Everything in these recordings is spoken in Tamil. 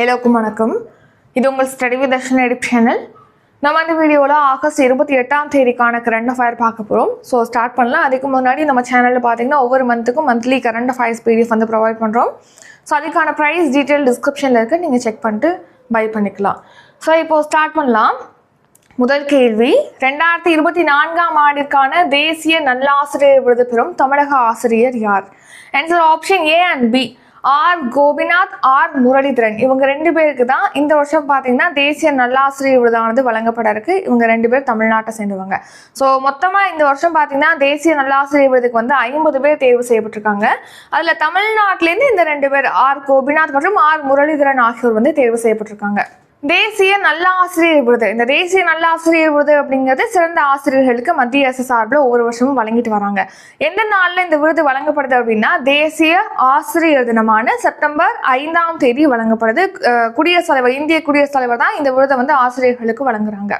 எல்லோருக்கும் வணக்கம். இது உங்கள் ஸ்டடி வித் தர்ஷன் எடிப் சேனல். நம்ம இந்த வீடியோவில் ஆகஸ்ட் இருபத்தி எட்டாம் தேதிக்கான கரண்ட் அஃபயர் பார்க்க போகிறோம் ஸோ ஸ்டார்ட் பண்ணலாம். அதுக்கு முன்னாடி நம்ம சேனலில் பார்த்தீங்கன்னா ஒவ்வொரு மந்த்துக்கும் மந்த்லி கரண்ட் அஃபயர்ஸ் பிடிஎஃப் வந்து ப்ரொவைட் பண்ணுறோம் ஸோ அதுக்கான ப்ரைஸ் டீட்டெயில் டிஸ்கிரிப்ஷனில் இருக்குது நீங்கள் செக் பண்ணிட்டு பை பண்ணிக்கலாம். ஸோ இப்போது ஸ்டார்ட் பண்ணலாம். முதல் கேள்வி. ரெண்டாயிரத்தி இருபத்தி நான்காம் ஆண்டிற்கான தேசிய நல்லாசிரியர் விருது பெறும் தமிழக ஆசிரியர் யார்? Answer option A and B R Gopinath R Muralidharan. இவங்க ரெண்டு பேருக்கு தான் இந்த வருஷம் பார்த்தீங்கன்னா தேசிய நல்லாசிரியர் விருதானது வழங்கப்பட இருக்கு. இவங்க ரெண்டு பேர் தமிழ்நாட்டை சேர்ந்தவங்க. ஸோ மொத்தமாக இந்த வருஷம் பார்த்தீங்கன்னா தேசிய நல்லாசிரியர் விருதுக்கு வந்து ஐம்பது பேர் தேர்வு செய்யப்பட்டிருக்காங்க. அதில் தமிழ்நாட்டிலேருந்து இந்த ரெண்டு பேர் ஆர் கோபிநாத் மற்றும் ஆர் முரளிதரன் ஆகியோர் வந்து தேர்வு செய்யப்பட்டிருக்காங்க. தேசிய நல்லாசிரியர் விருது. இந்த தேசிய நல்லாசிரியர் விருது அப்படிங்கிறது சிறந்த ஆசிரியர்களுக்கு மத்திய அரசு சார்பில் ஒவ்வொரு வருஷமும் வழங்கிட்டு வராங்க. எந்த நாளில் இந்த விருது வழங்கப்படுது அப்படின்னா தேசிய ஆசிரியர் தினமான செப்டம்பர் ஐந்தாம் தேதி வழங்கப்படுது. குடியரசு குடியரசுத் தலைவர் இந்திய குடியரசுத் தலைவர் தான் இந்த விருதை வந்து ஆசிரியர்களுக்கு வழங்குறாங்க.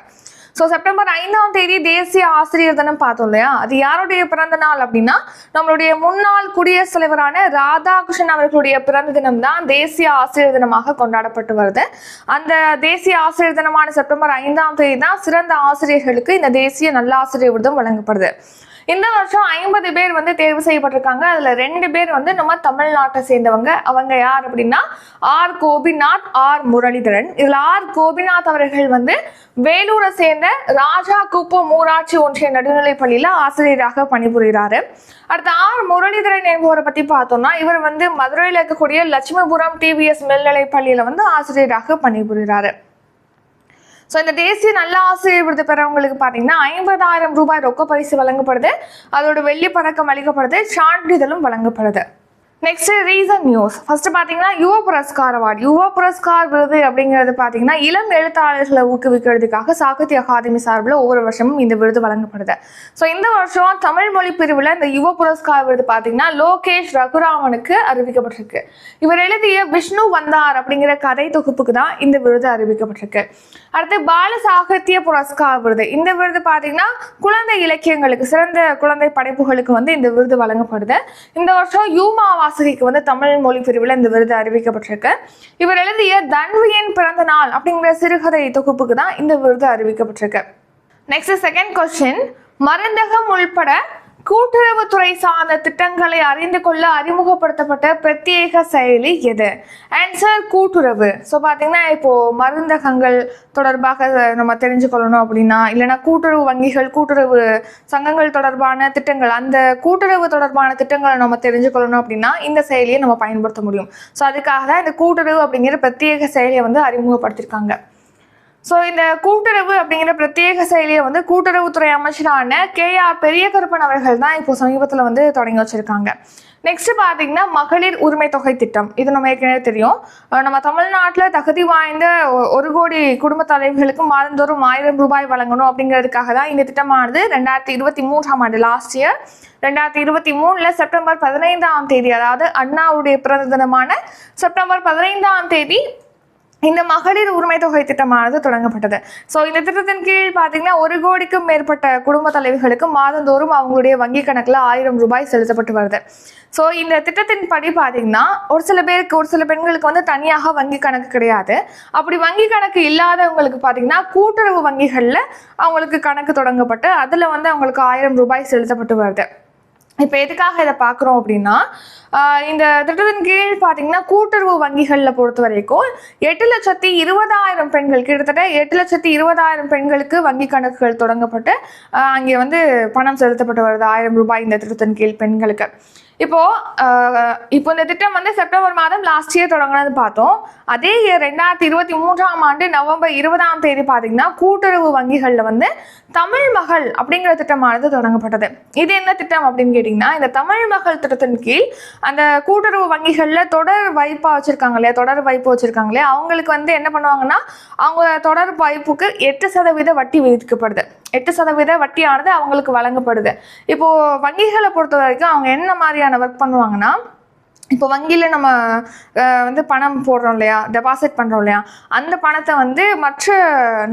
ஸோ செப்டம்பர் ஐந்தாம் தேதி தேசிய ஆசிரியர் தினம் பார்த்தோம் இல்லையா? அது யாருடைய பிறந்த நாள் அப்படின்னா நம்மளுடைய முன்னாள் குடியரசுத் தலைவரான ராதாகிருஷ்ணன் அவர்களுடைய பிறந்த தினம் தான் தேசிய ஆசிரியர் தினமாக கொண்டாடப்பட்டு வருது. அந்த தேசிய ஆசிரியர் தினமான செப்டம்பர் ஐந்தாம் தேதி தான் சிறந்த ஆசிரியர்களுக்கு இந்த தேசிய நல்லாசிரியர் விருதும் வழங்கப்படுது. இந்த வருஷம் ஐம்பது பேர் வந்து தேர்வு செய்யப்பட்டிருக்காங்க. அதுல ரெண்டு பேர் வந்து நம்ம தமிழ்நாட்டை சேர்ந்தவங்க. அவங்க யார் அப்படின்னா ஆர் கோபிநாத் ஆர் முரளிதரன். இதுல ஆர் கோபிநாத் அவர்கள் வந்து வேலூரை சேர்ந்த ராஜா குப்பம் ஊராட்சி ஒன்றிய நடுநிலைப் பள்ளியில் ஆசிரியராக பணிபுரிகிறாரு. அடுத்து ஆர் முரளிதரன் என்பவரை பத்தி பார்த்தோம்னா இவர் வந்து மதுரையில் இருக்கக்கூடிய லட்சுமிபுரம் டிவிஎஸ் மேல்நிலைப் பள்ளியில் வந்து ஆசிரியராக பணிபுரிகிறாரு. ஸோ இந்த தேசிய நல்ல ஆசிரியர் விருது பெறவங்களுக்கு பார்த்தீங்கன்னா ஐம்பதாயிரம் ரூபாய் ரொக்க பரிசு வழங்கப்படுது. அதோட வெள்ளி பதக்கம் அளிக்கப்படுது. சான்றிதழும் வழங்கப்படுது. நெக்ஸ்ட் ரீசன் நியூஸ் ஃபர்ஸ்ட் பார்த்தீங்கன்னா யுவ புரஸ்கார் அவார்டு. யுவ புரஸ்கார் விருது அப்படிங்கிறது பார்த்தீங்கன்னா இளம் எழுத்தாளர்களை ஊக்குவிக்கிறதுக்காக சாகித்ய அகாதமி சார்பில் ஒவ்வொரு வருஷமும் இந்த விருது வழங்கப்படுது. ஸோ இந்த வருஷம் தமிழ் மொழி பிரிவில் இந்த யுவ புரஸ்கார் விருது பார்த்தீங்கன்னா லோகேஷ் ரகுராமனுக்கு அறிவிக்கப்பட்டிருக்கு. இவர் எழுதிய விஷ்ணு வந்தார் அப்படிங்கிற கதை தொகுப்புக்கு தான் இந்த விருது அறிவிக்கப்பட்டிருக்கு. அடுத்து பால சாகித்ய புரஸ்கார் விருது. இந்த விருது பார்த்தீங்கன்னா குழந்தை இலக்கியங்களுக்கு சிறந்த குழந்தை படைப்புகளுக்கு வந்து இந்த விருது வழங்கப்படுது. இந்த வருஷம் யூமா வாசகிக்கு வந்து தமிழ் மொழி பிரிவில் இந்த விருது அறிவிக்கப்பட்டிருக்கு. இவர் எழுதிய தன்வியின் பிறந்த நாள் அப்படிங்கிற சிறுகதை தொகுப்புக்கு தான் இந்த விருது அறிவிக்கப்பட்டிருக்கு. நெக்ஸ்ட் செகண்ட் கொஸ்டின் மருந்தகம் உள்பட கூட்டுறவுத்துறை சார்ந்த திட்டங்களை அறிந்து கொள்ள அறிமுகப்படுத்தப்பட்ட பிரத்யேக செயலி எது? ஆன்சர் கூட்டுறவு. ஸோ பார்த்தீங்கன்னா இப்போ மருந்தகங்கள் தொடர்பாக நம்ம தெரிஞ்சுக்கொள்ளணும் அப்படின்னா இல்லைனா கூட்டுறவு வங்கிகள் கூட்டுறவு சங்கங்கள் தொடர்பான திட்டங்கள் அந்த கூட்டுறவு தொடர்பான திட்டங்களை நம்ம தெரிஞ்சுக்கொள்ளணும் அப்படின்னா இந்த செயலியை நம்ம பயன்படுத்த முடியும். ஸோ அதுக்காக தான் இந்த கூட்டுறவு அப்படிங்கிற பிரத்யேக செயலியை வந்து அறிமுகப்படுத்தியிருக்காங்க ஸோ இந்த கூட்டுறவு அப்படிங்கிற பிரத்யேக செயலியை வந்து கூட்டுறவுத்துறை அமைச்சரான கே ஆர் பெரிய கருப்பன் அவர்கள் தான் இப்போ சமீபத்தில் வந்து தொடங்கி வச்சிருக்காங்க. நெக்ஸ்ட் பார்த்தீங்கன்னா மகளிர் உரிமை தொகை திட்டம். இது நம்ம ஏற்கனவே தெரியும். நம்ம தமிழ்நாட்டில் தகுதி வாய்ந்த ஒரு கோடி குடும்ப தலைவர்களுக்கு மாதந்தோறும் ஆயிரம் ரூபாய் வழங்கணும் அப்படிங்கிறதுக்காக தான் இந்த திட்டமானது ரெண்டாயிரத்தி இருபத்தி மூன்றாம் ஆண்டு லாஸ்ட் இயர் ரெண்டாயிரத்தி இருபத்தி மூணில் செப்டம்பர் பதினைந்தாம் தேதி அதாவது அண்ணாவுடைய பிறந்த தினமான செப்டம்பர் பதினைந்தாம் தேதி இந்த மகளிர் உரிமை தொகை திட்டமானது தொடங்கப்பட்டது. ஸோ இந்த திட்டத்தின் கீழ் பார்த்தீங்கன்னா ஒரு கோடிக்கும் மேற்பட்ட குடும்ப தலைவிகளுக்கு மாதந்தோறும் அவங்களுடைய வங்கி கணக்கில் ஆயிரம் ரூபாய் செலுத்தப்பட்டு வருது. ஸோ இந்த திட்டத்தின் படி பார்த்தீங்கன்னா ஒரு சில பேருக்கு ஒரு சில பெண்களுக்கு வந்து தனியாக வங்கி கணக்கு கிடையாது. அப்படி வங்கி கணக்கு இல்லாதவங்களுக்கு பார்த்தீங்கன்னா கூட்டுறவு வங்கிகளில் அவங்களுக்கு கணக்கு தொடங்கப்பட்டு அதில் வந்து அவங்களுக்கு ஆயிரம் ரூபாய் செலுத்தப்பட்டு வருது. இப்போ எதுக்காக இதை பார்க்குறோம் அப்படின்னா இந்த திட்டத்தின் கீழ் பார்த்தீங்கன்னா கூட்டுறவு வங்கிகளில் பொறுத்த வரைக்கும் எட்டு லட்சத்தி இருபதாயிரம் பெண்கள் கிட்டத்தட்ட எட்டு லட்சத்தி இருபதாயிரம் பெண்களுக்கு வங்கி கணக்குகள் தொடங்கப்பட்டு அங்கே வந்து பணம் செலுத்தப்பட்டு வருது ஆயிரம் ரூபாய் இந்த திட்டத்தின் கீழ் பெண்களுக்கு. இப்போ இப்போ இந்த திட்டம் வந்து செப்டம்பர் மாதம் லாஸ்ட் இயர் தொடங்கினது பார்த்தோம். அதே இயர் ரெண்டாயிரத்தி இருபத்தி மூன்றாம் ஆண்டு நவம்பர் இருபதாம் தேதி பார்த்தீங்கன்னா கூட்டுறவு வங்கிகளில் வந்து தமிழ் மகள் அப்படிங்கிற திட்டமானது தொடங்கப்பட்டது. இது என்ன திட்டம் அப்படின்னு கேட்டிங்கன்னா இந்த தமிழ் மகள் திட்டத்தின் கீழ் அந்த கூட்டுறவு வங்கிகளில் தொடர் வாய்ப்பாக வச்சுருக்காங்க இல்லையா? தொடர் வைப்பு வச்சுருக்காங்க இல்லையா? அவங்களுக்கு வந்து என்ன பண்ணுவாங்கன்னா அவங்க தொடர் வாய்ப்புக்கு எட்டு சதவீத வட்டி விதிக்கப்படுது. எட்டு சதவீத வட்டியானது அவங்களுக்கு வழங்கப்படுது. இப்போது வங்கிகளை பொறுத்த வரைக்கும் அவங்க என்ன மாதிரியான ஒர்க் பண்ணுவாங்கன்னா இப்போ வங்கியில் நம்ம வந்து பணம் போடுறோம் இல்லையா? டெபாசிட் பண்ணுறோம் இல்லையா? அந்த பணத்தை வந்து மற்ற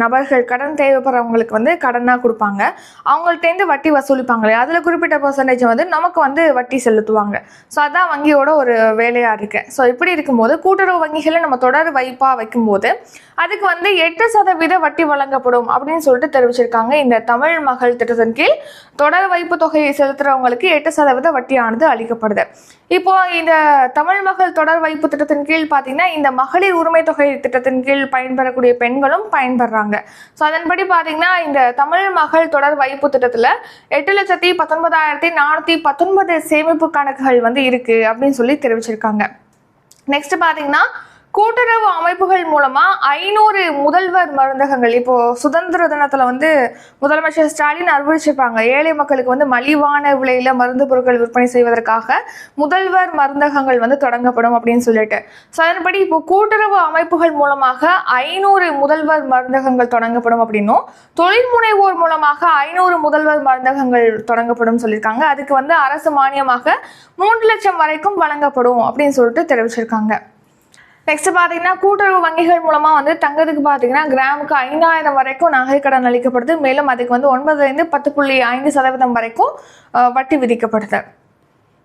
நபர்கள் கடன் தேவைப்படுறவங்களுக்கு வந்து கடனாக கொடுப்பாங்க. அவங்கள்ட்டேருந்து வட்டி வசூலிப்பாங்க இல்லையா? அதில் குறிப்பிட்ட பர்சன்டேஜ் வந்து நமக்கு வந்து வட்டி செலுத்துவாங்க. ஸோ அதான் வங்கியோட ஒரு வேலையாக இருக்குது ஸோ இப்படி இருக்கும்போது கூட்டுறவு வங்கிகளை நம்ம தொடர் வைப்பாக வைக்கும்போது அதுக்கு வந்து எட்டு சதவீத வட்டி வழங்கப்படும் அப்படின்னு சொல்லிட்டு தெரிவிச்சிருக்காங்க. இந்த தமிழ் மகள் திட்டத்தின் கீழ் தொடர் வைப்பு தொகையை செலுத்துகிறவங்களுக்கு எட்டு சதவீத வட்டியானது அளிக்கப்படுது. இப்போ இந்த தமிழ் மகள் தொடர் வைப்பு திட்டத்தின் கீழ் பார்த்தீங்கன்னா இந்த மகளிர் உரிமை தொகை திட்டத்தின் கீழ் பயன்பெறக்கூடிய பெண்களும் பயன்பெறாங்க. ஸோ அதன்படி பார்த்தீங்கன்னா இந்த தமிழ் மகள் தொடர் வைப்பு திட்டத்தில் எட்டு லட்சத்தி பத்தொன்பதாயிரத்தி நானூற்றி பத்தொன்பது சேமிப்பு கணக்குகள் வந்து இருக்கு அப்படின்னு சொல்லி தெரிவிச்சிருக்காங்க. நெக்ஸ்ட் பார்த்தீங்கன்னா கூட்டுறவு அமைப்புகள் மூலமா ஐநூறு முதல்வர் மருந்தகங்கள். இப்போ சுதந்திர தினத்துல வந்து முதலமைச்சர் ஸ்டாலின் அறிவிச்சிருப்பாங்க. ஏழை மக்களுக்கு வந்து மலிவான விலையில மருந்து பொருட்கள் விற்பனை செய்வதற்காக முதல்வர் மருந்தகங்கள் வந்து தொடங்கப்படும் அப்படின்னு சொல்லிட்டு. ஸோ அதன்படி இப்போ கூட்டுறவு அமைப்புகள் மூலமாக ஐநூறு முதல்வர் மருந்தகங்கள் தொடங்கப்படும் அப்படின்னும் தொழில் முனைவோர் மூலமாக ஐநூறு முதல்வர் மருந்தகங்கள் தொடங்கப்படும் சொல்லியிருக்காங்க. அதுக்கு வந்து அரசு மானியமாக மூன்று லட்சம் வரைக்கும் வழங்கப்படும் அப்படின்னு சொல்லிட்டு தெரிவிச்சிருக்காங்க. நெக்ஸ்ட் பார்த்தீங்கன்னா கூட்டுறவு வங்கிகள் மூலமாக வந்து தங்கத்துக்கு பார்த்தீங்கன்னா கிராமுக்கு ஐந்தாயிரம் வரைக்கும் நகை கடன் அளிக்கப்படுது. மேலும் அதுக்கு வந்து ஒன்பதுலேருந்து பத்து புள்ளி ஐந்து சதவீதம் வரைக்கும் வட்டி விதிக்கப்படுது.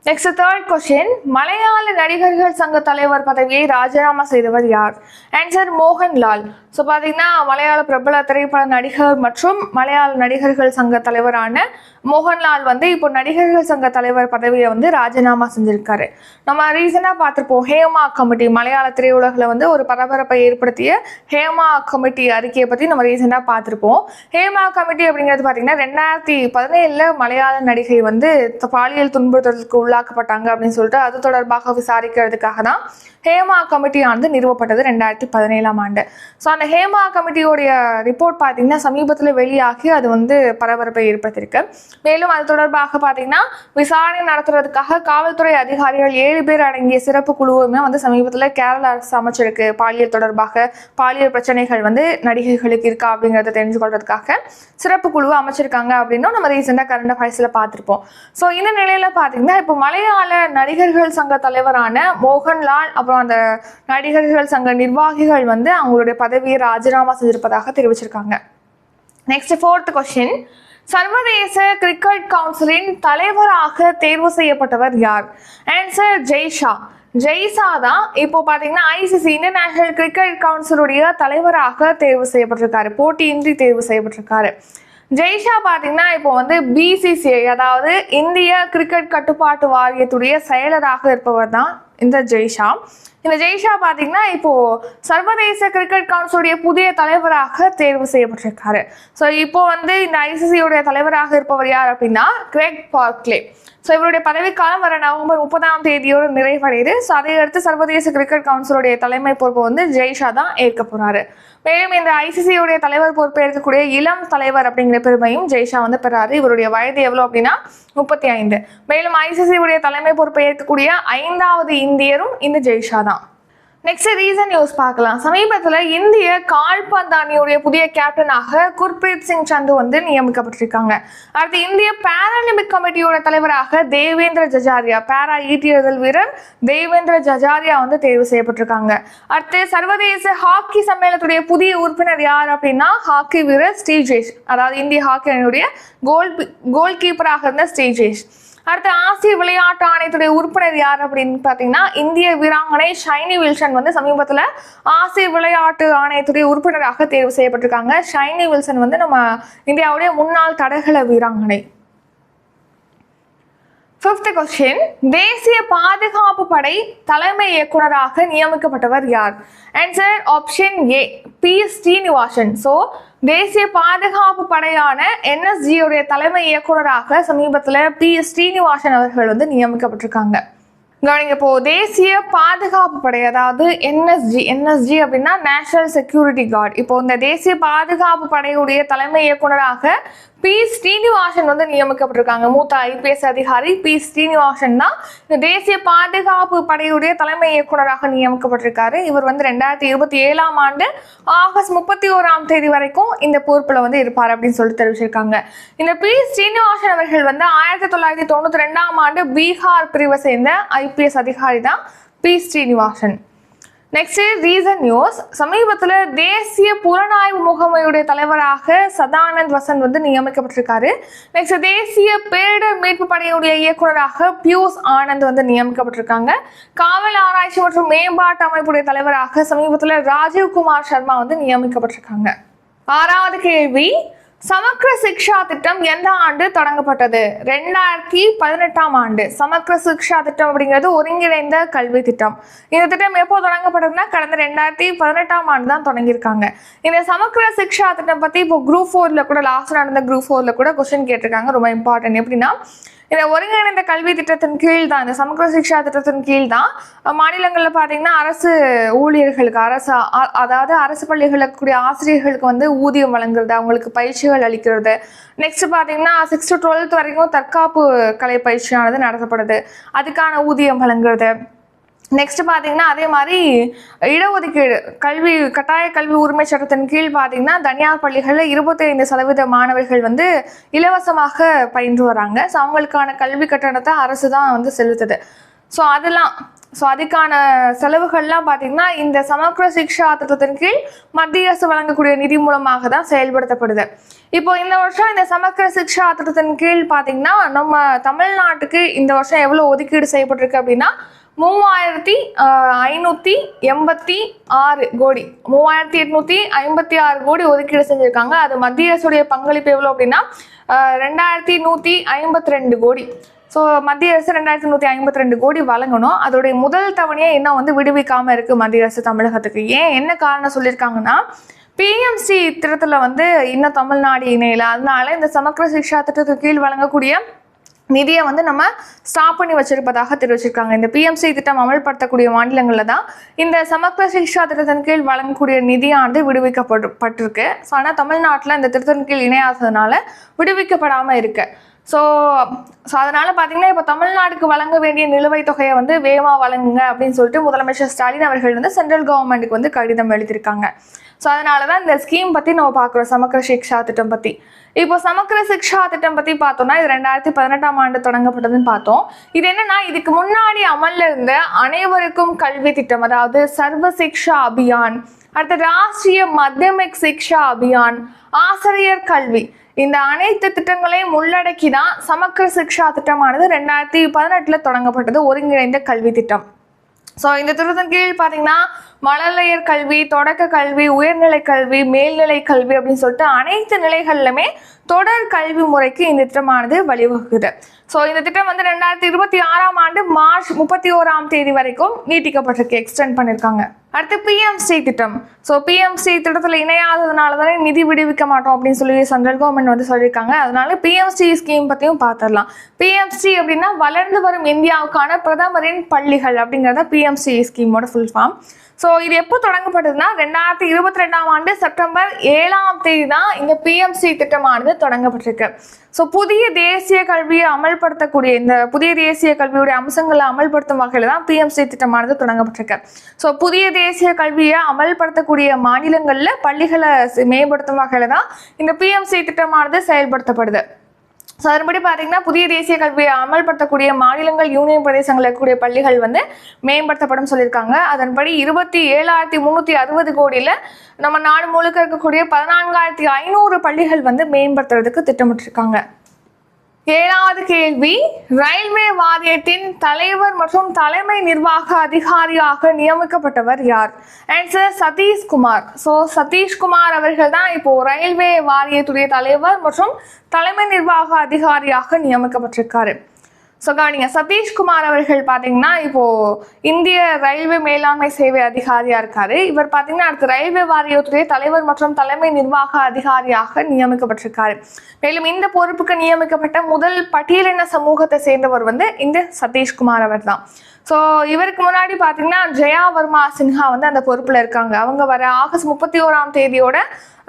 நெக்ஸ்ட் தேர்ட் கொஸ்டின் மலையாள நடிகர்கள் சங்க தலைவர் பதவியை ராஜினாமா செய்தவர் யார்? ஆன்சர் மோகன்லால். ஸோ பார்த்தீங்கன்னா மலையாள பிரபல திரைப்பட நடிகர் மற்றும் மலையாள நடிகர்கள் சங்க தலைவரான மோகன்லால் வந்து இப்போ நடிகர்கள் சங்க தலைவர் பதவியை வந்து ராஜினாமா செஞ்சிருக்காரு. நம்ம ரீசெண்டாக பார்த்துருப்போம் ஹேமா கமிட்டி மலையாள திரையுலகில் வந்து ஒரு பரபரப்பை ஏற்படுத்திய ஹேமா கமிட்டி அறிக்கையை பற்றி நம்ம ரீசெண்டாக பார்த்துருப்போம். ஹேமா கமிட்டி அப்படிங்கிறது பார்த்தீங்கன்னா ரெண்டாயிரத்தி பதினேழில் மலையாள நடிகை வந்து பாலியல் துன்புறுத்தலுக்கு உள்ளாக்கப்பட்டாங்க அப்படின்னு சொல்லிட்டு அது தொடர்பாக விசாரிக்கிறதுக்காக தான் ஹேமா கமிட்டியானது நிறுவப்பட்டது ரெண்டாயிரத்தி பதினேழாம் ஆண்டு. ஸோ அந்த ஹேமா கமிட்டியோடைய ரிப்போர்ட் பார்த்தீங்கன்னா சமீபத்தில் வெளியாகி அது வந்து பரபரப்பை ஏற்படுத்தியிருக்கு. மேலும் அது தொடர்பாக பார்த்தீங்கன்னா விசாரணை நடத்துறதுக்காக காவல்துறை அதிகாரிகள் ஏழு பேர் அடங்கிய சிறப்பு குழுவுமே வந்து சமீபத்தில் கேரள அரசு அமைச்சிருக்கு. பாலியல் தொடர்பாக பாலியல் பிரச்சனைகள் வந்து நடிகைகளுக்கு இருக்கா அப்படிங்கிறத தெரிஞ்சு கொள்றதுக்காக சிறப்பு குழு அமைச்சிருக்காங்க அப்படின்னும் நம்ம ரீசெண்டாக கரண்ட் அஃபேர்ஸில் பார்த்துருப்போம் ஸோ இந்த நிலையில் பார்த்தீங்கன்னா இப்போ மலையாள நடிகர்கள் சங்க தலைவரான மோகன்லால் அப்புறம் அந்த நடிகர்கள் சங்க நிர்வாகிகள் வந்து அவங்களுடைய பதவி பதவியை ராஜினாமா செஞ்சிருப்பதாக தெரிவிச்சிருக்காங்க. நெக்ஸ்ட் ஃபோர்த் கொஸ்டின் சர்வதேச கிரிக்கெட் கவுன்சிலின் தலைவராக தேர்வு செய்யப்பட்டவர் யார்? ஆன்சர் ஜெய்ஷா. ஜெய்ஷா தான் இப்போ பார்த்தீங்கன்னா ஐசிசி இன்டர்நேஷனல் கிரிக்கெட் கவுன்சிலுடைய தலைவராக தேர்வு செய்யப்பட்டிருக்காரு. போட்டியின்றி தேர்வு செய்யப்பட்டிருக்காரு. ஜெய்ஷா பார்த்தீங்கன்னா இப்போ வந்து பிசிசிஐ அதாவது இந்திய கிரிக்கெட் கட்டுப்பாட்டு வாரியத்துடைய செயலராக இருப்பவர் தான் இந்த ஜெய்ஷா. இந்த ஜெய்ஷா பார்த்தீங்கன்னா இப்போ சர்வதேச கிரிக்கெட் கவுன்சிலுடைய புதிய தலைவராக தேர்வு செய்யப்பட்டிருக்காரு. ஸோ இப்போ வந்து இந்த ஐசிசியுடைய தலைவராக இருப்பவர் யார் அப்படின்னா கிரெக் பார்க்லே. ஸோ இவருடைய பதவிக்காலம் வர நவம்பர் முப்பதாம் தேதியோடு நிறைவடையுது. ஸோ அதை அடுத்து சர்வதேச கிரிக்கெட் கவுன்சிலுடைய தலைமை பொறுப்பு வந்து ஜெய்ஷா தான் ஏற்க போறாரு. மேலும் இந்த ஐசிசியுடைய தலைவர் பொறுப்பை இருக்கக்கூடிய இளம் தலைவர் அப்படிங்கிற பெருமையும் ஜெய்ஷா வந்து பெறாரு. இவருடைய வயது எவ்வளோ அப்படின்னா முப்பத்தி ஐந்து. மேலும் ஐசிசியுடைய உடைய தலைமை பொறுப்பை ஏற்கக்கூடிய ஐந்தாவது இந்தியரும் இந்த ஜெய்ஷா தான். நெக்ஸ்ட் ரீசன் நியூஸ் பார்க்கலாம். சமீபத்தில் இந்திய கால்பந்து அணியுடைய புதிய கேப்டனாக குர்பிரீத் சிங் சந்து வந்து நியமிக்கப்பட்டிருக்காங்க. அடுத்து இந்திய பேராலிம்பிக் கமிட்டியோட தலைவராக தேவேந்திர ஜஜாரியா பேரா ஈட்டியதல் வீரர் தேவேந்திர ஜஜாரியா வந்து தேர்வு செய்யப்பட்டிருக்காங்க. அடுத்து சர்வதேச ஹாக்கி சம்மேளனத்துடைய புதிய உறுப்பினர் யார் அப்படின்னா ஹாக்கி வீரர் ஸ்ரீஜேஷ் அதாவது இந்திய ஹாக்கி அணியுடைய கோல் கோல் கீப்பராக இருந்த ஸ்ரீஜேஷ். அடுத்து ஆசிய விளையாட்டு ஆணையத்துடைய உறுப்பினர் யார் அப்படின்னு பார்த்தீங்கன்னா இந்திய வீராங்கனை ஷைனி வில்சன் வந்து சமீபத்தில் ஆசிய விளையாட்டு ஆணையத்துடைய உறுப்பினராக தேர்வு செய்யப்பட்டிருக்காங்க. ஷைனி வில்சன் வந்து நம்ம இந்தியாவுடைய முன்னாள் தடகள வீராங்கனை. ஃபிஃப்த் கொஸ்டின் தேசிய பாதுகாப்பு படை தலைமை இயக்குனராக நியமிக்கப்பட்டவர் யார்? Answer option A B Srinivasan. So தேசிய பாதுகாப்பு படையான என்எஸ்ஜியுடைய தலைமை இயக்குனராக சமீபத்தில் பி ஸ்ரீனிவாசன் அவர்கள் வந்து நியமிக்கப்பட்டிருக்காங்க. கவனிங்க இப்போ தேசிய பாதுகாப்பு படை அதாவது என்எஸ்ஜி என்எஸ்ஜி அப்படின்னா நேஷனல் செக்யூரிட்டி கார்டு இப்போ இந்த தேசிய பாதுகாப்பு படையுடைய தலைமை இயக்குனராக பி ஸ்ரீனிவாசன் வந்து நியமிக்கப்பட்டிருக்காங்க. மூத்த ஐபிஎஸ் அதிகாரி பி ஸ்ரீனிவாசன் தான். இந்த தேசிய பாதுகாப்பு படையுடைய தலைமை இயக்குனராக நியமிக்கப்பட்டிருக்காரு. இவர் வந்து ரெண்டாயிரத்தி இருபத்தி ஏழாம் ஆண்டு ஆகஸ்ட் முப்பத்தி ஓராம் தேதி வரைக்கும் இந்த பொறுப்பில் வந்து இருப்பார் அப்படின்னு சொல்லி தெரிவிச்சிருக்காங்க. இந்த பி ஸ்ரீனிவாசன் அவர்கள் வந்து ஆயிரத்தி தொள்ளாயிரத்தி தொண்ணூத்தி ரெண்டாம் ஆண்டு பீகார் பிரிவை சேர்ந்த ஐபிஎஸ் அதிகாரி தான் B Srinivasan. Next recent news சமீபத்தில் தேசிய புலனாய்வு முகமையுடைய தலைவராக சதானந்த் வசந்த் வந்து நியமிக்கப்பட்டிருக்காரு. நெக்ஸ்ட் தேசிய பேரிடர் மீட்பு படையுடைய இயக்குனராக பியூஸ் ஆனந்த் வந்து நியமிக்கப்பட்டிருக்காங்க. காவல் ஆராய்ச்சி மற்றும் மேம்பாட்டு அமைப்புடைய தலைவராக சமீபத்தில் ராஜீவ்குமார் சர்மா வந்து நியமிக்கப்பட்டிருக்காங்க. ஆறாவது கேள்வி. சமக்ர சிக்ஷா திட்டம் எந்த ஆண்டு தொடங்கப்பட்டது? ரெண்டாயிரத்தி பதினெட்டாம் ஆண்டு. சமக்ர சிக்ஷா திட்டம் அப்படிங்கிறது ஒருங்கிணைந்த கல்வி திட்டம். இந்த திட்டம் எப்போ தொடங்கப்பட்டதுன்னா கடந்த ரெண்டாயிரத்தி பதினெட்டாம் ஆண்டு தான் தொடங்கியிருக்காங்க. இந்த சமக்ர சிக்ஷா திட்டம் பத்தி இப்போ குரூப் ஃபோர்ல கூட லாஸ்ட் நடந்த குரூப் ஃபோர்ல கூட கொஸ்டின் கேட்டிருக்காங்க. ரொம்ப இம்பார்ட்டன்ட் எப்படின்னா இந்த ஒருங்கிணைந்த கல்வி திட்டத்தின் கீழ் தான் இந்த சமூக சிக்ஷா திட்டத்தின் கீழ் தான் மாநிலங்களில் பார்த்தீங்கன்னா அரசு ஊழியர்களுக்கு அரசு அதாவது அரசு பள்ளிகளுக்கு கூடிய ஆசிரியர்களுக்கு வந்து ஊதியம் வழங்குறது அவங்களுக்கு பயிற்சிகள் அளிக்கிறது. நெக்ஸ்ட் பார்த்தீங்கன்னா சிக்ஸ் டுவெல்த் வரைக்கும் தற்காப்பு கலை பயிற்சியானது நடத்தப்படுது. அதுக்கான ஊதியம் வழங்குறது. நெக்ஸ்ட் பார்த்தீங்கன்னா அதே மாதிரி இடஒதுக்கீடு கல்வி கட்டாய கல்வி உரிமை சட்டத்தின் கீழ் பார்த்தீங்கன்னா தனியார் பள்ளிகளில் இருபத்தி ஐந்து சதவீத மாணவர்கள் வந்து இலவசமாக பயின்று வராங்க. ஸோ அவங்களுக்கான கல்வி கட்டணத்தை அரசு தான் வந்து செலுத்துது. ஸோ அதெல்லாம் ஸோ அதுக்கான செலவுகள்லாம் பார்த்தீங்கன்னா இந்த சமக்ர சிக்ஷா திட்டத்தின் கீழ் மத்திய அரசு வழங்கக்கூடிய நிதி மூலமாக தான் செயல்படுத்தப்படுது. இப்போ இந்த வருஷம் இந்த சமக்கர சிக்ஷா திட்டத்தின் கீழ் பார்த்தீங்கன்னா நம்ம தமிழ்நாட்டுக்கு இந்த வருஷம் எவ்வளோ ஒதுக்கீடு செய்யப்பட்டிருக்கு அப்படின்னா மூவாயிரத்தி ஐநூற்றி எண்பத்தி ஆறு கோடி. மூவாயிரத்தி எட்நூற்றி ஐம்பத்தி ஆறு கோடி ஒதுக்கீடு செஞ்சுருக்காங்க. அது மத்திய அரசுடைய பங்களிப்பு எவ்வளோ அப்படின்னா ரெண்டாயிரத்தி நூற்றி ஐம்பத்தி ரெண்டு கோடி. ஸோ மத்திய அரசு ரெண்டாயிரத்தி நூற்றி ஐம்பத்தி ரெண்டு கோடி வழங்கணும். அதோடைய முதல் தவணையை இன்னும் வந்து விடுவிக்காமல் இருக்குது மத்திய அரசு தமிழகத்துக்கு. ஏன் என்ன காரணம் சொல்லியிருக்காங்கன்னா பிஎம்சி திட்டத்தில் வந்து இன்னும் தமிழ்நாடு இணையில. அதனால இந்த சமக்கர சிக்ஷா திட்டத்துக்கு கீழ் வழங்கக்கூடிய நிதியை வந்து நம்ம ஸ்டாப் பண்ணி வச்சிருப்பதாக தெரிவிச்சிருக்காங்க. இந்த பிஎம்சி திட்டம் அமல்படுத்தக்கூடிய மாநிலங்களில் தான் இந்த சமக்ர சிக்ஷா திட்டத்தின் கீழ் வழங்கக்கூடிய நிதியானது விடுவிக்கப்பட்டிருக்கு. ஸோ ஆனால் தமிழ்நாட்டில் இந்த திட்டத்தின் கீழ் இணையாததுனால விடுவிக்கப்படாமல் இருக்கு. ஸோ ஸோ அதனால் பார்த்தீங்கன்னா இப்போ தமிழ்நாடுக்கு வழங்க வேண்டிய நிலுவைத் தொகையை வந்து வேகமாக வழங்குங்க அப்படின்னு சொல்லிட்டு முதலமைச்சர் ஸ்டாலின் அவர்கள் வந்து சென்ட்ரல் கவர்மெண்ட்டுக்கு வந்து கடிதம் எழுதியிருக்காங்க. ஸோ அதனால தான் இந்த ஸ்கீம் பற்றி நம்ம பார்க்குறோம் சமக்கர சிக்ஷா திட்டம் பற்றி இப்போ சமக்கர சிக்ஷா திட்டம் பற்றி பார்த்தோம்னா இது ரெண்டாயிரத்தி பதினெட்டாம் ஆண்டு தொடங்கப்பட்டதுன்னு பார்த்தோம். இது என்னன்னா இதுக்கு முன்னாடி அமலில் இருந்த அனைவருக்கும் கல்வி திட்டம் அதாவது சர்வ சிக்ஷா அபியான் அடுத்த ராஷ்டிரிய மத்தியமிக் சிக்ஷா அபியான் ஆசிரியர் கல்வி. இந்த அனைத்து திட்டங்களையும் உள்ளடக்கி தான் சமக்கர சிக்ஷா திட்டமானது ரெண்டாயிரத்தி பதினெட்டில் தொடங்கப்பட்டது ஒருங்கிணைந்த கல்வி திட்டம். ஸோ இந்த திட்டத்தின் கீழ் பார்த்தீங்கன்னா மழலையர் கல்வி தொடக்க கல்வி உயர்நிலை கல்வி மேல்நிலை கல்வி அப்படின்னு சொல்லிட்டு அனைத்து நிலைகள்லுமே தொடர் கல்வி முறைக்கு இந்த திட்டமானது வழிவகுக்குது. ஸோ இந்த திட்டம் வந்து ரெண்டாயிரத்தி இருபத்தி ஆறாம் ஆண்டு மார்ச் முப்பத்தி ஓராம் தேதி வரைக்கும் நீட்டிக்கப்பட்டிருக்கு எக்ஸ்டெண்ட் பண்ணியிருக்காங்க அடுத்து பிஎம்சி திட்டம். ஸோ பிஎம்சி திட்டத்தில் இணையாததுனால தானே நிதி விடுவிக்க மாட்டோம் அப்படின்னு சொல்லி சென்ட்ரல் கவர்மெண்ட் வந்து சொல்லியிருக்காங்க. அதனால பிஎம்சி ஸ்கீம் பற்றியும் பார்த்துடலாம் பிஎம்சி அப்படின்னா வளர்ந்து வரும் இந்தியாவுக்கான பிரதமரின் பள்ளிகள் அப்படிங்கிறத பிஎம்சி ஸ்கீமோட ஃபுல் ஃபார்ம் ஸோ இது எப்போ தொடங்கப்பட்டதுன்னா ரெண்டாயிரத்தி இருபத்தி ரெண்டாம் ஆண்டு செப்டம்பர் ஏழாம் தேதி தான் இந்த பிஎம்சி திட்டமானது தொடங்கப்பட்டிருக்கு. ஸோ புதிய தேசிய கல்வியை அமல்படுத்தக்கூடிய இந்த புதிய தேசிய கல்வியுடைய அம்சங்களை அமல்படுத்தும் வகையில் தான் பிஎம்சி திட்டமானது தொடங்கப்பட்டிருக்கு. ஸோ புதிய தேசிய கல்வியை அமல்படுத்தக்கூடிய மாநிலங்களில் பள்ளிகளை மேம்படுத்தும் வகையில் தான் இந்த பிஎம்சி திட்டமானது செயல்படுத்தப்படுது. ஸோ அதன்படி பார்த்தீங்கன்னா புதிய தேசிய கல்வியை அமல்படுத்தக்கூடிய மாநிலங்கள் யூனியன் பிரதேசங்களில் இருக்கக்கூடிய பள்ளிகள் வந்து மேம்படுத்தப்படும் சொல்லியிருக்காங்க. அதன்படி இருபத்தி ஏழாயிரத்தி முந்நூற்றி அறுபது கோடியில் நம்ம நாடு முழுக்க இருக்கக்கூடிய பதினான்காயிரத்தி ஐநூறு பள்ளிகள் வந்து மேம்படுத்துறதுக்கு திட்டமிட்டிருக்காங்க. ஏழாவது கேள்வி ரயில்வே வாரியத்தின் தலைவர் மற்றும் தலைமை நிர்வாக அதிகாரியாக நியமிக்கப்பட்டவர் யார்? ஆன்சர் சதீஷ்குமார். ஸோ சதீஷ்குமார் அவர்கள் தான் இப்போ ரயில்வே வாரியத்துடைய தலைவர் மற்றும் தலைமை நிர்வாக அதிகாரியாக நியமிக்கப்பட்டிருக்காரு. ஸோ கவனிங்க சதீஷ்குமார் அவர்கள் பார்த்தீங்கன்னா இப்போ இந்திய ரயில்வே மேலாண்மை சேவை அதிகாரியா இருக்காரு. இவர் பார்த்தீங்கன்னா அடுத்து ரயில்வே வாரியத்துடைய தலைவர் மற்றும் தலைமை நிர்வாக அதிகாரியாக நியமிக்கப்பட்டிருக்காரு. மேலும் இந்த பொறுப்புக்கு நியமிக்கப்பட்ட முதல் பட்டியலின சமூகத்தை சேர்ந்தவர் வந்து இந்த சதீஷ்குமார் அவர் தான் ஸோ இவருக்கு முன்னாடி பார்த்தீங்கன்னா ஜெயா வர்மா சின்ஹா வந்து அந்த பொறுப்பில் இருக்காங்க. அவங்க வர ஆகஸ்ட் முப்பத்தி ஓராம் தேதியோட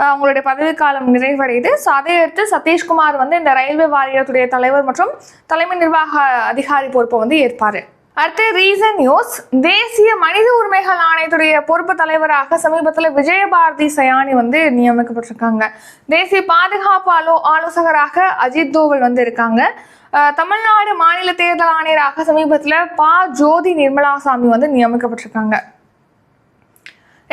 அவங்களுடைய பதவிக்காலம் நிறைவடையுது. ஸோ அதை அடுத்து சதீஷ்குமார் வந்து இந்த ரயில்வே வாரியத்துடைய தலைவர் மற்றும் தலைமை நிர்வாக அதிகாரி பொறுப்பை வந்து ஏற்பார். அடுத்து ரீசன் நியூஸ். தேசிய மனித உரிமைகள் ஆணையத்துடைய பொறுப்பு தலைவராக சமீபத்தில் விஜயபாரதி சயானி வந்து நியமிக்கப்பட்டிருக்காங்க. தேசிய பாதுகாப்பு ஆலோ ஆலோசகராக அஜித் தோவல் வந்து இருக்காங்க. தமிழ்நாடு மாநில தேர்தல் ஆணையராக சமீபத்தில் பா ஜோதி நிர்மலாசாமி வந்து நியமிக்கப்பட்டிருக்காங்க.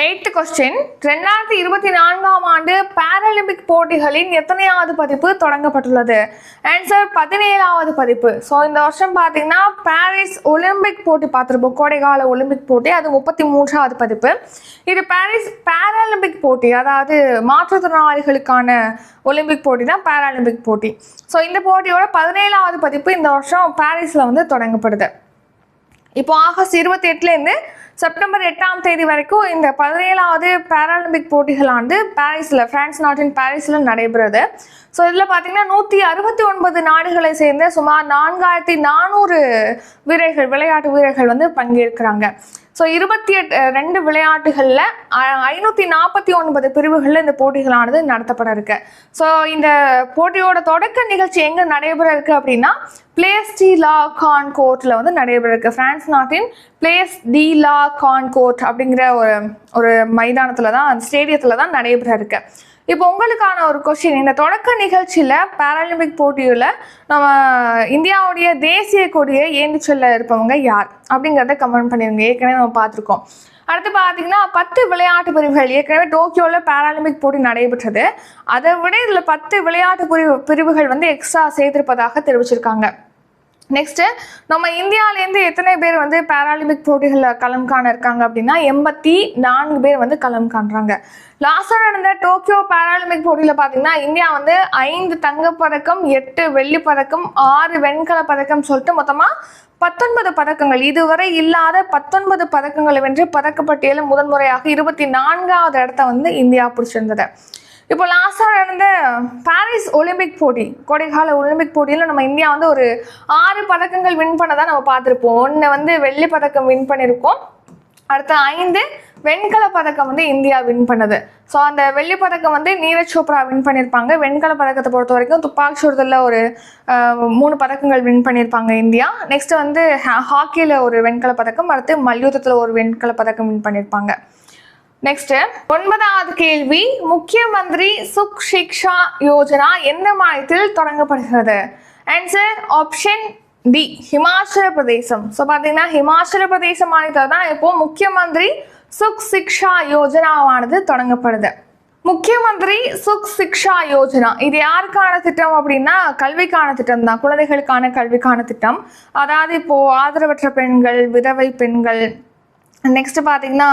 எயித்து கொஸ்டின் ரெண்டாயிரத்தி இருபத்தி நான்காம் ஆண்டு பாராலிம்பிக் போட்டிகளின் எத்தனையாவது பதிப்பு தொடங்கப்பட்டுள்ளது? ஆன்சர் பதினேழாவது பதிப்பு. ஸோ இந்த வருஷம் பார்த்தீங்கன்னா பாரிஸ் ஒலிம்பிக் போட்டி பார்த்துருப்போம். கோடைகால ஒலிம்பிக் போட்டி. அது முப்பத்தி மூன்றாவது பதிப்பு. இது பாரிஸ் பாராலிம்பிக் போட்டி. அதாவது மாற்றுத்திறனாளிகளுக்கான ஒலிம்பிக் போட்டி தான் பாராலிம்பிக் போட்டி. ஸோ இந்த போட்டியோட பதினேழாவது பதிப்பு இந்த வருஷம் பாரிஸில் வந்து தொடங்கப்படுது. இப்போ ஆகஸ்ட் இருபத்தி எட்டுலேருந்து செப்டம்பர் எட்டாம் தேதி வரைக்கும் இந்த பதினேழாவது பாராலிம்பிக் போட்டிகளானது பாரிஸில் பிரான்ஸ் நாட்டின் பாரிஸில் நடைபெறுது. ஸோ இதில் பார்த்தீங்கன்னா நூற்றி அறுபத்தி ஒன்பது நாடுகளை சேர்ந்த சுமார் நான்காயிரத்தி நானூறு வீரர்கள் விளையாட்டு வீரர்கள் வந்து பங்கேற்கிறாங்க. ஸோ இருபத்தி எட்டு ரெண்டு விளையாட்டுகளில் ஐநூற்றி நாற்பத்தி ஒன்பது பிரிவுகளில் இந்த போட்டிகளானது நடத்தப்பட இருக்கு ஸோ இந்த போட்டியோட தொடக்க நிகழ்ச்சி எங்கே நடைபெற இருக்கு அப்படின்னா பிளேஸ் டி லா கான் கோர்ட்டில் வந்து நடைபெற இருக்கு பிரான்ஸ் நாட்டின் place de la Concorde அப்படிங்கிற ஒரு ஒரு மைதானத்தில் தான் அந்த ஸ்டேடியத்தில் தான் நடைபெற இருக்கு இப்போ உங்களுக்கான ஒரு கொஸ்டின் இந்த தொடக்க நிகழ்ச்சியில் பாராலிம்பிக் போட்டியில் நம்ம இந்தியாவுடைய தேசிய கொடியை ஏந்தி சொல்ல இருப்பவங்க யார்? அப்படிங்கிறத கமெண்ட் பண்ணிருங்க. ஏற்கனவே நம்ம பார்த்துருக்கோம். அடுத்து பார்த்தீங்கன்னா பத்து விளையாட்டு பிரிவுகள். ஏற்கனவே டோக்கியோவில் பாராலிம்பிக் போட்டி நடைபெற்றது. அதை விட இதில் பத்து விளையாட்டு பிரிவு பிரிவுகள் வந்து எக்ஸ்ட்ரா சேர்த்திருப்பதாக தெரிவிச்சிருக்காங்க. நெக்ஸ்ட்டு நம்ம இந்தியாவிலேருந்து எத்தனை பேர் வந்து பேராலிம்பிக் போட்டிகளில் களம் காண இருக்காங்க அப்படின்னா எண்பத்தி நான்கு பேர் வந்து களம் காண்றாங்க. லாஸ்டாக நடந்த டோக்கியோ பேராலிம்பிக் போட்டியில் பார்த்தீங்கன்னா இந்தியா வந்து ஐந்து தங்கப்பதக்கம் எட்டு வெள்ளிப் பதக்கம் ஆறு வெண்கல பதக்கம் சொல்லிட்டு மொத்தமாக பத்தொன்பது பதக்கங்கள். இதுவரை இல்லாத பத்தொன்பது பதக்கங்களை வென்று பதக்கப்பட்டியலில் முதன்முறையாக இருபத்தி நான்காவது இடத்த வந்து இந்தியா பிடிச்சிருந்தது. இப்போ லாஸ்ட்டாக நடந்த பாரிஸ் ஒலிம்பிக் போட்டி கோடைக்கால ஒலிம்பிக் போட்டியில் நம்ம இந்தியா வந்து ஒரு ஆறு பதக்கங்கள் வின் பண்ணதான் நம்ம பார்த்துருப்போம். ஒன்று வந்து வெள்ளி பதக்கம் வின் பண்ணியிருக்கோம் அடுத்த ஐந்து வெண்கல பதக்கம் வந்து இந்தியா வின் பண்ணுது. ஸோ அந்த வெள்ளி பதக்கம் வந்து நீரஜ் சோப்ரா வின் பண்ணியிருப்பாங்க வெண்கல பதக்கத்தை பொறுத்த வரைக்கும் துப்பாக்கி சுடுதலில் ஒரு மூணு பதக்கங்கள் வின் பண்ணியிருப்பாங்க இந்தியா. நெக்ஸ்ட் வந்து ஹாக்கியில் ஒரு வெண்கல பதக்கம் அடுத்து மல்யுத்தத்தில் ஒரு வெண்கல பதக்கம் வின் பண்ணியிருப்பாங்க நெக்ஸ்ட் ஒன்பதாவது கேள்வி முக்கிய மந்திரி சுக் சிக்ஷா யோஜனா எந்த மாநிலத்தில் தொடங்கப்படுகிறது? ஆன்சர் ஆப்ஷன் டி ஹிமாச்சல பிரதேசம். ஸோ பார்த்தீங்கன்னா ஹிமாச்சல பிரதேச மாநிலத்தில் தான் இப்போ முக்கிய மந்திரி சுக் சிக்ஷா யோஜனாவானது தொடங்கப்படுது. முக்கிய மந்திரி சுக் சிக்ஷா யோஜனா இது யாருக்கான திட்டம் அப்படின்னா கல்விக்கான திட்டம் தான். குழந்தைகளுக்கான கல்விக்கான திட்டம். அதாவது இப்போ ஆதரவற்ற பெண்கள் விதவை பெண்கள் நெக்ஸ்ட் பார்த்தீங்கன்னா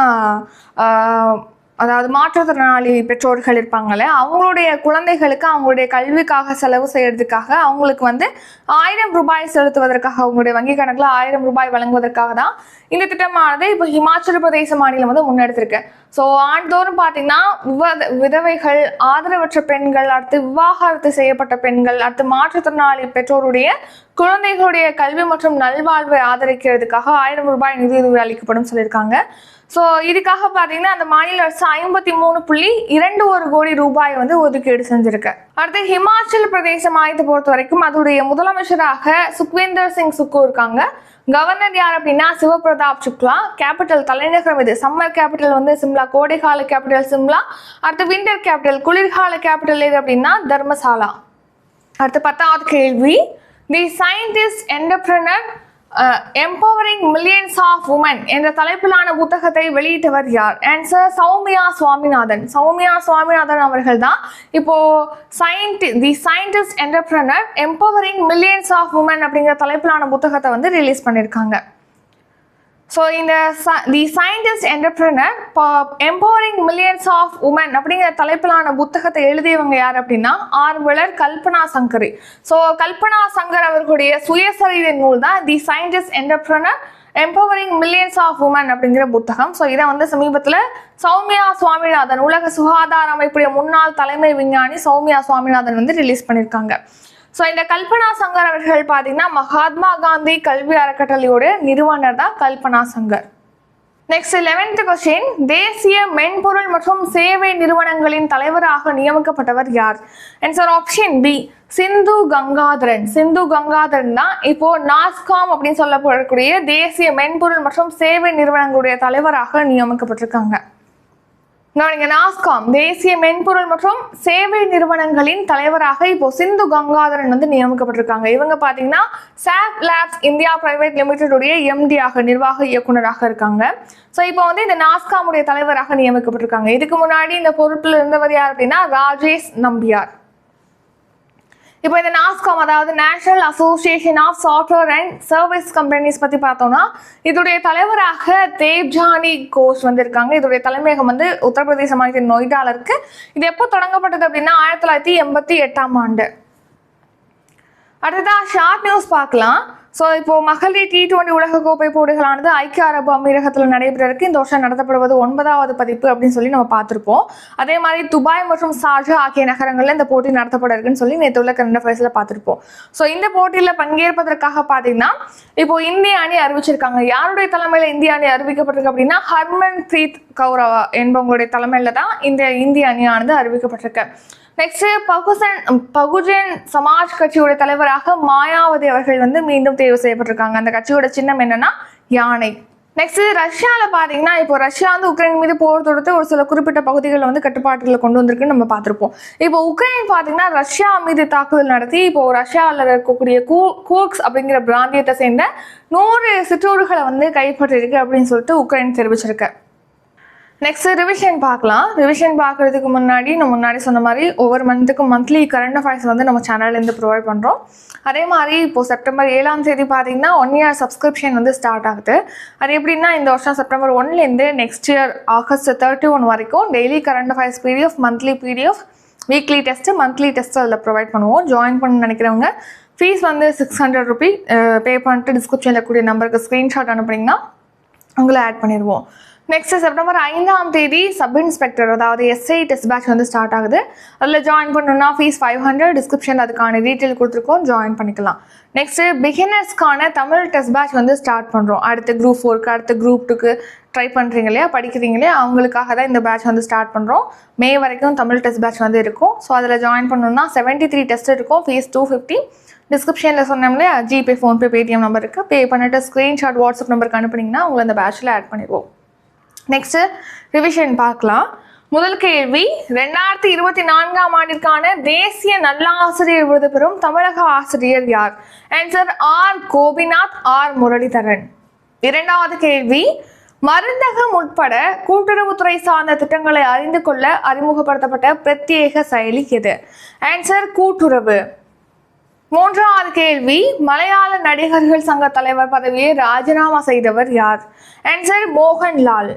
அதாவது மாற்றுத்திறனாளி பெற்றோர்கள் இருப்பாங்கல்ல அவங்களுடைய குழந்தைகளுக்கு அவங்களுடைய கல்விக்காக செலவு செய்யறதுக்காக அவங்களுக்கு வந்து ஆயிரம் ரூபாய் செலுத்துவதற்காக அவங்களுடைய வங்கி கணக்கில் ஆயிரம் ரூபாய் வழங்குவதற்காக தான் இந்த திட்டமானது இப்போ ஹிமாச்சல பிரதேச மாநிலம் வந்து முன்னெடுத்திருக்கு. ஸோ ஆண்டுதோறும் பார்த்தீங்கன்னா விவ- விதவைகள் ஆதரவற்ற பெண்கள் அடுத்து விவாகரத்து செய்யப்பட்ட பெண்கள் அடுத்து மாற்றுத்திறனாளி பெற்றோருடைய குழந்தைகளுடைய கல்வி மற்றும் நல்வாழ்வை ஆதரிக்கிறதுக்காக ஆயிரம் ரூபாய் நிதியுதவி அளிக்கப்படும் சொல்லியிருக்காங்க. ஸோ இதுக்காக பார்த்தீங்கன்னா அந்த மாநில அரசு ஐம்பத்தி மூணு புள்ளி இரண்டு ஒரு கோடி ரூபாய் வந்து ஒதுக்கீடு செஞ்சிருக்கு. அடுத்து ஹிமாச்சல பிரதேச மாநிலத்தை பொறுத்த வரைக்கும் அதோடைய முதலமைச்சராக சுக்வேந்தர் சிங் சுக்கு இருக்காங்க. கவர்னர் யார் அப்படின்னா சிவபிரதாப் சுக்லா. கேபிட்டல் தலைநகரம் இது. சம்மர் கேபிட்டல் வந்து சிம்லா. கோடைகால கேபிட்டல் சிம்லா. அடுத்து விண்டர் கேபிட்டல் குளிர்கால கேபிட்டல் எது அப்படின்னா தர்மசாலா. அடுத்து பத்தாவது கேள்வி. The scientist entrepreneur empowering millions of women என்ற தலைப்பிலான புத்தகத்தை வெளியிட்டவர் யார்? ஆன்சர் சௌமியா சுவாமிநாதன். சௌமியா சுவாமிநாதன் அவர்கள் தான் இப்போ scienti the scientist entrepreneur empowering millions of women அப்படிங்கிற தலைப்பிலான புத்தகத்தை வந்து ரிலீஸ் பண்ணியிருக்காங்க ஸோ இந்த the scientist entrepreneur empowering millions of women அப்படிங்கிற தலைப்பிலான புத்தகத்தை எழுதியவங்க யார் அப்படின்னா ஆர்வலர் கல்பனா சங்கரி. ஸோ கல்பனா சங்கர் அவர்களுடைய சுயசரிதை நூல் தான் the scientist entrepreneur empowering millions of women அப்படிங்கிற புத்தகம். ஸோ இதை வந்து சமீபத்தில் சௌமியா சுவாமிநாதன் உலக சுகாதார அமைப்புடைய முன்னாள் தலைமை விஞ்ஞானி சௌமியா சுவாமிநாதன் வந்து ரிலீஸ் பண்ணியிருக்காங்க ஸோ இந்த கல்பனா சங்கர் அவர்கள் பார்த்தீங்கன்னா மகாத்மா காந்தி கல்வி அறக்கட்டளையோட நிறுவனர் தான் Kalpana Shankar. Next eleventh question தேசிய மென்பொருள் மற்றும் சேவை நிறுவனங்களின் தலைவராக நியமிக்கப்பட்டவர் யார்? Answer option B Sindhu Gangadharan. Sindhu Gangadharan தான் இப்போ நாஸ்காம் அப்படின்னு சொல்லப்படக்கூடிய தேசிய மென்பொருள் மற்றும் சேவை நிறுவனங்களுடைய தலைவராக நியமிக்கப்பட்டிருக்காங்க. கவனிங்க நாஸ்காம் தேசிய மென்பொருள் மற்றும் சேவை நிறுவனங்களின் தலைவராக இப்போ சிந்து கங்காதரன் வந்து நியமிக்கப்பட்டிருக்காங்க. இவங்க பாத்தீங்கன்னா சாப் லேப்ஸ் இந்தியா பிரைவேட் லிமிடெடுடைய எம்டியாக நிர்வாக இயக்குனராக இருக்காங்க. ஸோ இப்போ வந்து இந்த நாஸ்காமுடைய தலைவராக நியமிக்கப்பட்டிருக்காங்க. இதுக்கு முன்னாடி இந்த பொறுப்பில் இருந்தவர் யார் அப்படின்னா ராஜேஷ் நம்பியார். இப்போ இந்த நாஸ்காம் அதாவது national association of software and service companies பற்றி பார்த்தோம்னா இதோடைய தலைவராக தேவ்ஜானி கோஷ் வந்திருக்காங்க. இதோடைய தலைமையகம் வந்து உத்தரப்பிரதேச மாநிலத்தின் நொய்டால இருக்கு. இது எப்போ தொடங்கப்பட்டது அப்படின்னா ஆயிரத்தி தொள்ளாயிரத்தி எண்பத்தி எட்டாம் ஆண்டு. அடுத்ததாக ஷார்ட் நியூஸ் பார்க்கலாம். ஸோ இப்போ மகளிர் டி டுவெண்டி உலகக்கோப்பை போட்டிகளானது ஐக்கிய அரபு அமீரகத்தில் நடைபெற இருக்கு இந்த வருஷம் நடத்தப்படுவது ஒன்பதாவது பதிப்பு அப்படின்னு சொல்லி நம்ம பார்த்துருப்போம். அதே மாதிரி துபாய் மற்றும் ஷார்ஜா ஆகிய நகரங்களில் இந்த போட்டி நடத்தப்பட இருக்குன்னு சொல்லி நேற்று உள்ள கரண்ட் அஃபேர்ஸில் பார்த்துருப்போம். ஸோ இந்த போட்டியில் பங்கேற்பதற்காக பார்த்தீங்கன்னா இப்போ இந்திய அணி அறிவிச்சிருக்காங்க. யாருடைய தலைமையில் இந்திய அணி அறிவிக்கப்பட்டிருக்கு அப்படின்னா ஹர்மன் பிரீத் கௌரவா என்பவங்களுடைய தலைமையில் தான் இந்த இந்திய அணியானது அறிவிக்கப்பட்டிருக்கு. நெக்ஸ்ட் பகுசன் பகுஜன் சமாஜ் கட்சியோட தலைவராக மாயாவதி அவர்கள் வந்து மீண்டும் தேர்வு செய்யப்பட்டிருக்காங்க. அந்த கட்சியோட சின்னம் என்னன்னா யானை. நெக்ஸ்ட் ரஷ்யாவில் பார்த்தீங்கன்னா இப்போ ரஷ்யா வந்து உக்ரைன் மீது போர் தொடுத்து ஒரு சில குறிப்பிட்ட பகுதிகளில் வந்து கட்டுப்பாட்டுகளை கொண்டு வந்திருக்குன்னு நம்ம பார்த்துருப்போம். இப்போ உக்ரைன் பார்த்தீங்கன்னா ரஷ்யா மீது தாக்குதல் நடத்தி இப்போ ரஷ்யாவில் இருக்கக்கூடிய கூ கூக்ஸ் அப்படிங்கிற பிராந்தியத்தை சேர்ந்த நூறு சிற்றூர்களை வந்து கைப்பற்றிருக்கு அப்படின்னு சொல்லிட்டு உக்ரைன் தெரிவிச்சிருக்கு. நெக்ஸ்ட் ரிவிஷன் பார்க்கலாம். ரிவிஷன் பார்க்கறதுக்கு முன்னாடி நம்ம முன்னாடி சொன்ன மாதிரி ஒவ்வொரு மந்த்துக்கும் மந்த்லி கரண்ட் அஃபேர்ஸ் வந்து நம்ம சேனல்லேருந்து ப்ரொவைட் பண்ணுறோம் அதே மாதிரி இப்போது செப்டம்பர் ஏழாம் தேதி பார்த்தீங்கன்னா ஒன் இயர் சப்ஸ்கிரிப்ஷன் வந்து ஸ்டார்ட் ஆகுது. அது எப்படின்னா இந்த வருஷம் செப்டம்பர் ஒன்லேருந்து next year August thirty one வரைக்கும் daily current affairs PDF monthly PDF weekly test monthly test அதில் ப்ரொவைட் பண்ணுவோம். ஜாயின் பண்ண நினைக்கிறவங்க ஃபீஸ் வந்து சிக்ஸ் ஹண்ட்ரட் ருபீ பே பண்ணிட்டு டிஸ்கிரிப்ஷனில் கூடிய நம்பருக்கு ஸ்க்ரீன்ஷாட் அனுப்புனீங்கன்னா உங்களை ஆட் பண்ணிடுவோம். நெக்ஸ்ட் செப்டம்பர் ஐந்தாம் தேதி சப் இன்ஸ்பெக்டர் அதாவது எஸ்ஐ டெஸ்ட் பேட்ச் வந்து ஸ்டார்ட் ஆகுது. அதில் ஜாயின் பண்ணணும்னா ஃபீஸ் ஃபைவ் ஹண்ட்ரட் டிஸ்கிரிப்ஷன் அதுக்கான டீட்டெயில் கொடுத்துருக்கோம் ஜாயின் பண்ணிக்கலாம். நெக்ஸ்ட் பிகினர்ஸ்க்கான தமிழ் டெஸ்ட் பேட்ச் வந்து ஸ்டார்ட் பண்ணுறோம் அடுத்த குரூப் ஃபோருக்கு அடுத்த குரூப் டூக்கு ட்ரை பண்ணுறீங்க இல்லையா? படிக்கிறீங்க இல்லையா? அவங்களுக்காக தான் இந்த பேட்ச் வந்து ஸ்டார்ட் பண்ணுறோம் மே வரைக்கும் தமிழ் டெஸ்ட் பேட்ச் வந்து இருக்கும். ஸோ அதில் ஜாயின் பண்ணணும்னா செவன்ட்டி த்ரீ டெஸ்ட் இருக்கும் ஃபீஸ் டூ ஃபிஃப்டி டிஸ்கிரிப்ஷனில் சொன்னோம் ஜிபே ஃபோன்பே பேடிஎம் நம்பர் இருக்குது பே பண்ணிட்டு ஸ்க்ரீன்ஷாட் வாட்ஸ்அப் நம்பருக்கு அனுப்புனீங்கன்னா உங்களை அந்த பேட்சில் ஆட் பண்ணிடுவோம். நெக்ஸ்ட் ரிவிஷன் பார்க்கலாம். முதல் கேள்வி ரெண்டாயிரத்தி இருபத்தி நான்காம் ஆண்டிற்கான தேசிய நல்லாசிரியர் விருது பெறும் தமிழக ஆசிரியர் யார்? Answer R. Gopinath R. Muralidharan. இரண்டாவது கேள்வி மருந்தகம் உட்பட கூட்டுறவுத்துறை சார்ந்த திட்டங்களை அறிந்து கொள்ள அறிமுகப்படுத்தப்பட்ட பிரத்யேக செயலி எது? ஆன்சர் கூட்டுறவு. மூன்றாவது கேள்வி மலையாள நடிகர்கள் சங்க தலைவர் பதவியை ராஜினாமா செய்தவர் யார்? ஆன்சர் மோகன்லால்.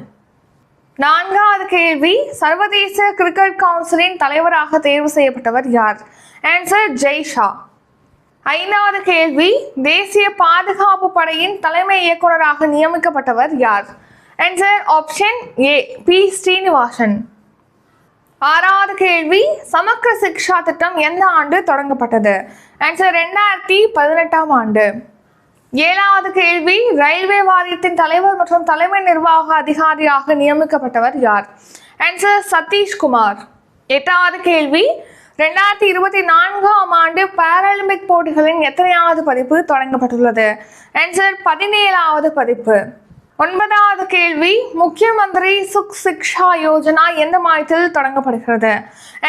நான்காவது கேள்வி சர்வதேச கிரிக்கெட் கவுன்சிலின் தலைவராக தேர்வு செய்யப்பட்டவர் யார்? ஆன்சர் ஜெய்ஷா ஐந்தாவது கேள்வி தேசிய பாதுகாப்பு படையின் தலைமை இயக்குனராக நியமிக்கப்பட்டவர் யார்? Answer option A B Srinivasan. ஆறாவது கேள்வி சமக்கர சிக்ஷா திட்டம் எந்த ஆண்டு தொடங்கப்பட்டது? ஆன்சர் ரெண்டாயிரத்தி பதினெட்டாம் ஆண்டு. ஏழாவது கேள்வி ரயில்வே வாரியத்தின் தலைவர் மற்றும் தலைமை நிர்வாக அதிகாரியாக நியமிக்கப்பட்டவர் யார்? ஆன்சர் சதீஷ்குமார். எட்டாவது கேள்வி ரெண்டாயிரத்தி இருபத்தி நான்காம் ஆண்டு பாராலிம்பிக் போட்டிகளின் எத்தனையாவது பதிப்பு தொடங்கப்பட்டுள்ளது? ஆன்சர் பதினேழாவது பதிப்பு. ஒன்பதாவது கேள்வி முக்கியமந்திரி சுக் சிக்ஷா யோஜனா எந்த மாநிலத்தில் தொடங்கப்படுகிறது?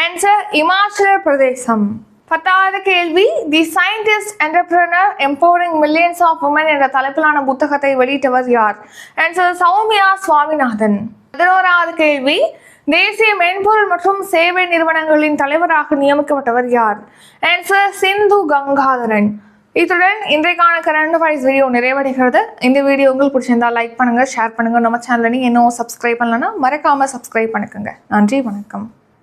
ஆன்சர் இமாச்சல பிரதேசம் பத்தாவது கேள்வி the scientist entrepreneur empowering millions of women என்ற தலைப்பிலான புத்தகத்தை வெளியிட்டவர் யார்? ஆன்சர் சௌமியா சுவாமிநாதன். பதினோராவது கேள்வி தேசிய மென்பொருள் மற்றும் சேவை நிறுவனங்களின் தலைவராக நியமிக்கப்பட்டவர் யார்? ஆன்சர் சிந்து கங்காதரன். இத்துடன் இன்றைக்கான கரண்ட் அஃபேர்ஸ் வீடியோ நிறைவடைகிறது. இந்த வீடியோ உங்களுக்கு பிடிச்சிருந்தா லைக் பண்ணுங்கள் ஷேர் பண்ணுங்க. நம்ம சேனலை நீங்க இன்னும் சப்ஸ்கிரைப் பண்ணலன்னா மறக்காமல் சப்ஸ்கிரைப் பண்ணிக்கோங்க. நன்றி வணக்கம்.